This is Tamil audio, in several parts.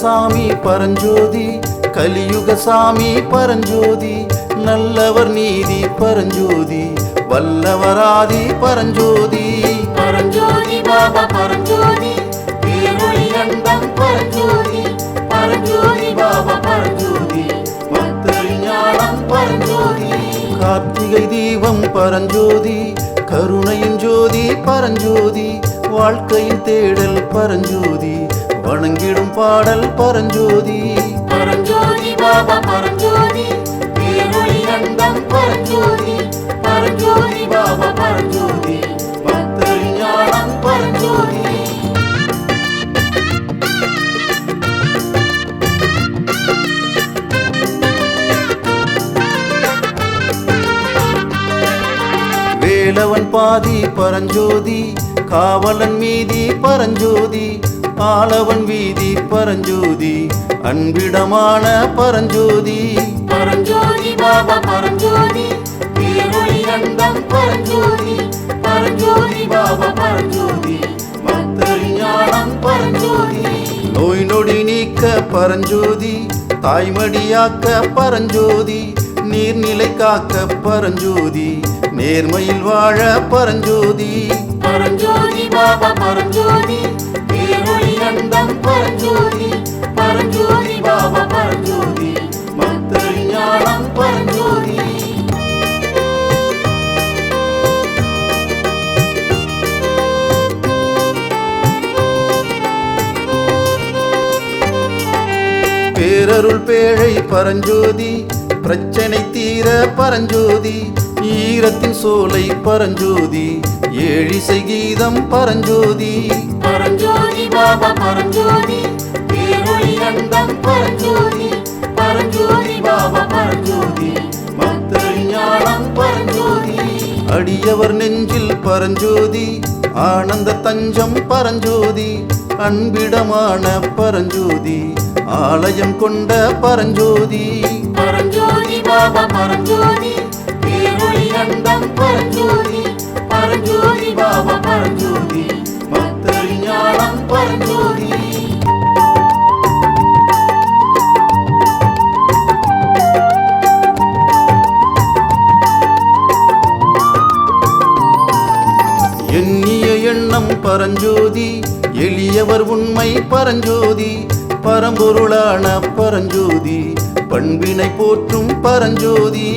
சாமி பரஞ்சோதி கலியுக சாமி பரஞ்சோதி நல்லவர் நீதி பரஞ்சோதி வல்லவராதி பரஞ்சோதி. பரஞ்சோதி பாபா பரஞ்சோதி பேரொளி அண்டம் பரஞ்சோதி பரஞ்சோதி பாபா பரஞ்சோதி பக்தரி ஞானம் பரஞ்சோதி. கார்த்திகை தீபம் பரஞ்சோதி கருணையின் ஜோதி பரஞ்சோதி வாழ்க்கையின் தேடல் பரஞ்சோதி வணங்கிடும் பாடல் பரஞ்சோதி. பரஞ்சோதி பாபா பரஞ்சோதி. பேரொளி அண்டம் பரஞ்சோதி. பரஞ்சோதி பாபா பரஞ்சோதி. பக்தரி ஞானம் பரஞ்சோதி. வேலவன் பாதி பரஞ்சோதி காவலன் மீதி பரஞ்சோதி. ஆளவன் வீதி பரஞ்சோதி அன்பிடமான பரஞ்சோதி. பரஞ்சோதி பாபா பரஞ்சோதி. பேரொளி அண்டம் பரஞ்சோதி. பரஞ்சோதி பாபா பரஞ்சோதி. பக்தரி ஞானம் பரஞ்சோதி. நோய் நொடி நீக்க பரஞ்சோதி தாய்மடியாக்க பரஞ்சோதி நீர்நிலை காக்க பரஞ்சோதி நேர்மையில் வாழ பரஞ்சோதி. பரஞ்சோதி பாபா பரஞ்சோதி. பேரொளி அண்டம் பரஞ்சோதி பரஞ்சோதி பாபா பரஞ்சோதி பக்தரி ஞானம் பரஞ்சோதி பேரருள் பேழை பரஞ்சோதி பிரச்சனை தீர பரஞ்சோதி ஈரத்தின் சோலை பரஞ்சோதி ஏழிசை கீதம் பரஞ்சோதி. பரஞ்சோதி பாபா பரஞ்சோதி பேரொளி அண்டம் பரஞ்சோதி. பரஞ்சோதி பாபா பரஞ்சோதி பக்தரி ஞானம் பரஞ்சோதி. அடியவர் நெஞ்சில் பரஞ்சோதி ஆனந்த தஞ்சம் பரஞ்சோதி அன்பிடமான பரஞ்சோதி ஆலயம் கொண்ட பரஞ்சோதி. பரஞ்சோதி பாபா பரஞ்சோதி பேரொளி அண்டம் பரஞ்சோதி பரஞ்சோதி பாபா பரஞ்சோதி பக்தரி ஞானம் பரஞ்சோதி எண்ணிய எண்ணம் பரஞ்சோதி எளியவர் உண்மை பரஞ்சோதி பரம்பொருளான பரஞ்சோதி பண்பினை போற்றும் பரஞ்சோதி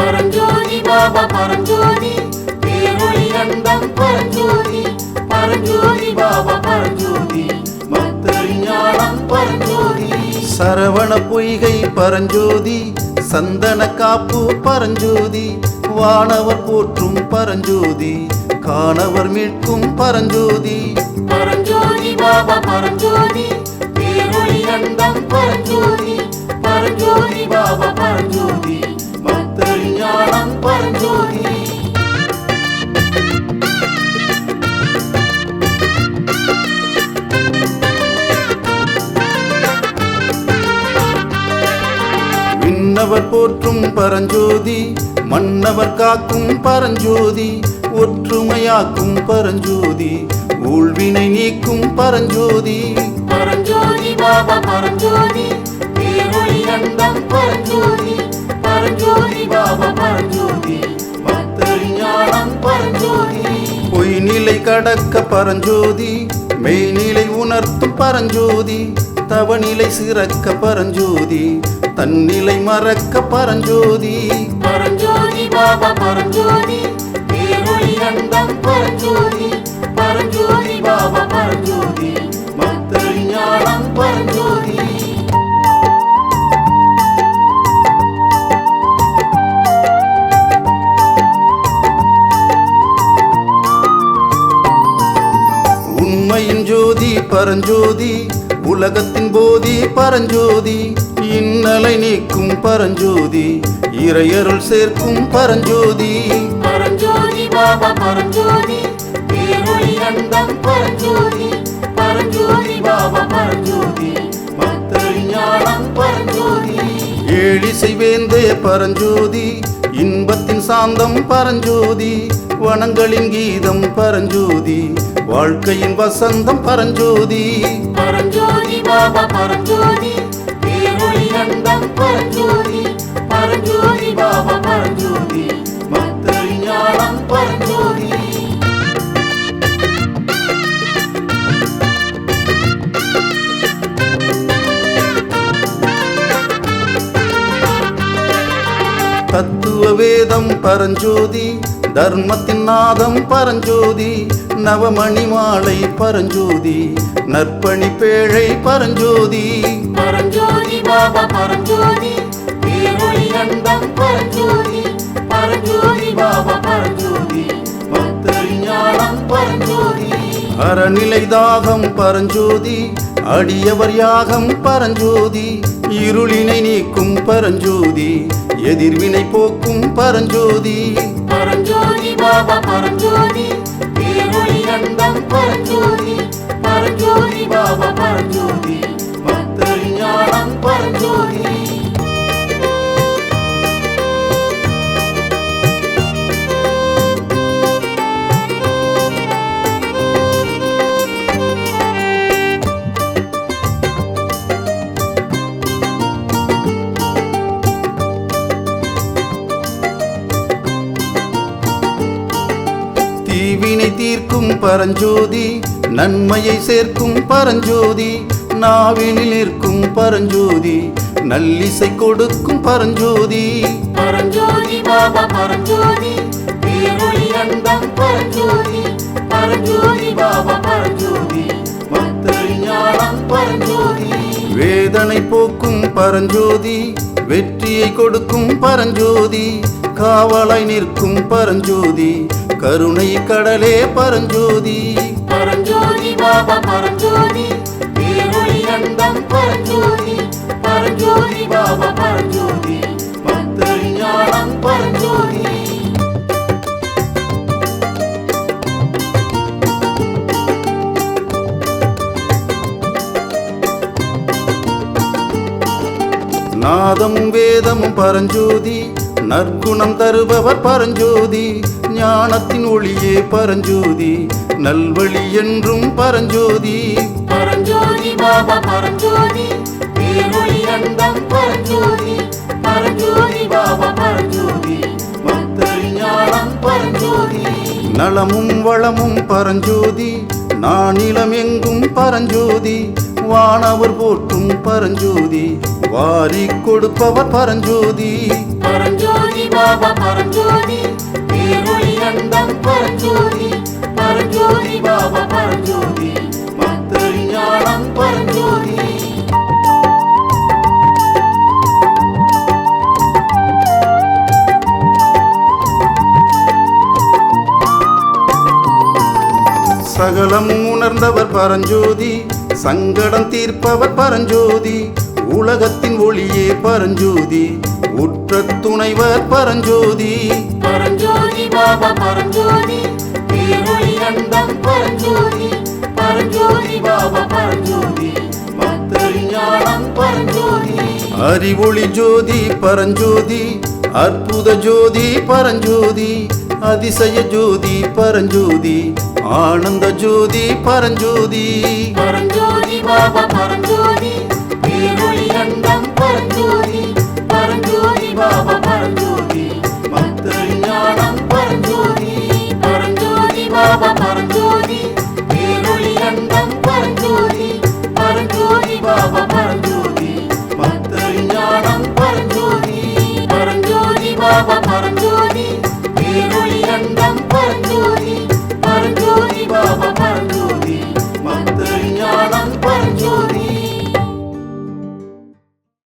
பரஞ்சோதி பாபா பரஞ்சோதி. பேரொளி அண்டம் பரஞ்சோதி. பரஞ்சோதி பாபா பரஞ்சோதி. பக்தரி ஞானம் பரஞ்சோதி. சரவண பொய்கை பரஞ்சோதி. சந்தன காப்பு பரஞ்சோதி. வானவர் போற்றும் பரஞ்சோதி. காணவர் மீட்கும் பரஞ்சோதி. பரஞ்சோதி பாபா பரஞ்சோதி. பேரொளி அண்டம் பரஞ்சோதி. பரஞ்சோதி பாபா பரஞ்சோதி. ஞானம் பரஞ்சோதி விண்ணவர் போற்றும் பரஞ்சோதி மன்னவர் காக்கும் பரஞ்சோதி ஒற்றுமையாக்கும் பரஞ்சோதி ஊழ்வினை நீக்கும் பரஞ்சோதி. பரஞ்சோதி பாபா பரஞ்சோதி பரஞ்சோதி. பரஞ்சோதி பாபா பரஞ்சோதி. பக்தரி ஞானம் பரஞ்சோதி. பொய்நிலை கடக்க பரஞ்சோதி மெய்நிலை உணர்த்தும் பரஞ்சோதி தவநிலை சிறக்க பரஞ்சோதி தன்னிலை மறக்க பரஞ்சோதி. பரஞ்சோதி பாபா பரஞ்சோதி. பேரொளி அண்டம் பரஞ்சோதி. பரஞ்சோதி பாபா பரஞ்சோதி. பக்தரி ஞானம் பரஞ்சோதி. பரஞ்சோதி உலகத்தின் போதி பரஞ்சோதி இன்னலை நீக்கும் பரஞ்சோதி இறையருள் சேர்க்கும் பரஞ்சோதி. பரஞ்சோதி பாபா பரஞ்சோதி பரஞ்சோதி பரஞ்சோதி பாபா பரஞ்சோதி பக்தரி ஞானம் பரஞ்சோதி. ஏழிசை வேந்தே பரஞ்சோதி இன்பத்தின் சாந்தம் பரஞ்சோதி வனங்களின் கீதம் பரஞ்சோதி வாழ்க்கையின் வசந்தம் பரஞ்சோதி. பரஞ்சோதி பாபா பரஞ்சோதி பேரொளி அண்டம் பரஞ்சோதி பரஞ்சோதி பாபா பரஞ்சோதி பக்தரின் பரஞ்சோதி. நாதம் பரஞ்சோதி தர்மத்தின் நாதம் பரஞ்சோதி நவமணி மாலை பரஞ்சோதி நற்பணி பேழை பரஞ்சோதி. பரஞ்சோதி பாபா பரஞ்சோதி பேரொளி அண்டம் பரஞ்சோதி பரஞ்சோதி பாபா பரஞ்சோதி பக்தரின் பரஞ்சோதி. அறநிலை தாகம் பரஞ்சோதி அடியவர் யாகம் பரஞ்சோதி இருளினை நீக்கும் பரஞ்சோதி எதிர்வினை போக்கும் பரஞ்சோதி. பரஞ்சோதி பாபா பரஞ்சோதி பரஞ்சோதி பரஞ்சோதி பாபா பரஞ்சோதி பரஞ்சோதி. தீர்க்கும் பரஞ்சோதி நன்மையை சேர்க்கும் பரஞ்சோதி நாவினில் நிற்கும் பரஞ்சோதி நல்லிசை கொடுக்கும் பரஞ்சோதி. பரஞ்சோதி பாபா பரஞ்சோதி பேரொளி அண்டம் பரஞ்சோதி பரஞ்சோதி பாபா பரஞ்சோதி பக்தரின் ஞானம் பரஞ்சோதி. வேதனை போக்கும் பரஞ்சோதி வெற்றியை கொடுக்கும் பரஞ்சோதி காவலாய் நிற்கும் பரஞ்சோதி கருணை கடலே பரஞ்சோதி. பரஞ்சோதி பாபா பரஞ்சோதி. பேரொளி அண்டம் பரஞ்சோதி. பரஞ்சோதி பாபா பரஞ்சோதி. பக்தரின் ஞானம் பரஞ்சோதி. நாதமும் வேதமும் பரஞ்சோதி. நற்குணம் தருபவர் பரஞ்சோதி. ஞானத்தின் ஒளியே பரஞ்சோதி நல்வழி என்றும் பரஞ்சோதி. பரஞ்சோதி பாபா பரஞ்சோதி. பேரொளி அண்டம் பரஞ்சோதி. பரஞ்சோதி பாபா பரஞ்சோதி. பக்தரின் ஞானம் பரஞ்சோதி. நலமும் வளமும் பரஞ்சோதி நானிலம் எங்கும் பரஞ்சோதி. வானவர் போற்றும் பரஞ்சோதி வாரி கொடுப்பவர் பரஞ்சோதி. பரஞ்சோதி பாபா பரஞ்சோதி. பேரொளி அண்டம் பரஞ்சோதி பரஞ்சோதி பாபா பரஞ்சோதி பக்தரின் ஞானம் பரஞ்சோதி. சகலம் உணர்ந்தவர் பரஞ்சோதி சங்கடம் தீர்ப்பவர் பரஞ்சோதி உலகத்தின் ஒளியே பரஞ்சோதி உற்ற துணைவர் பரஞ்சோதி. பரஞ்சோதி பாபா பரஞ்சோதி. பேரொளி அண்டம் பரஞ்சோதி. பரஞ்சோதி பாபா பரஞ்சோதி. அறிவொளி ஜோதி பரஞ்சோதி. அற்புத ஜோதி பரஞ்சோதி. அதிசய ஜோதி பரஞ்சோதி. ஆனந்த ஜோதி பரஞ்சோதி. பரஞ்சோதி பாபா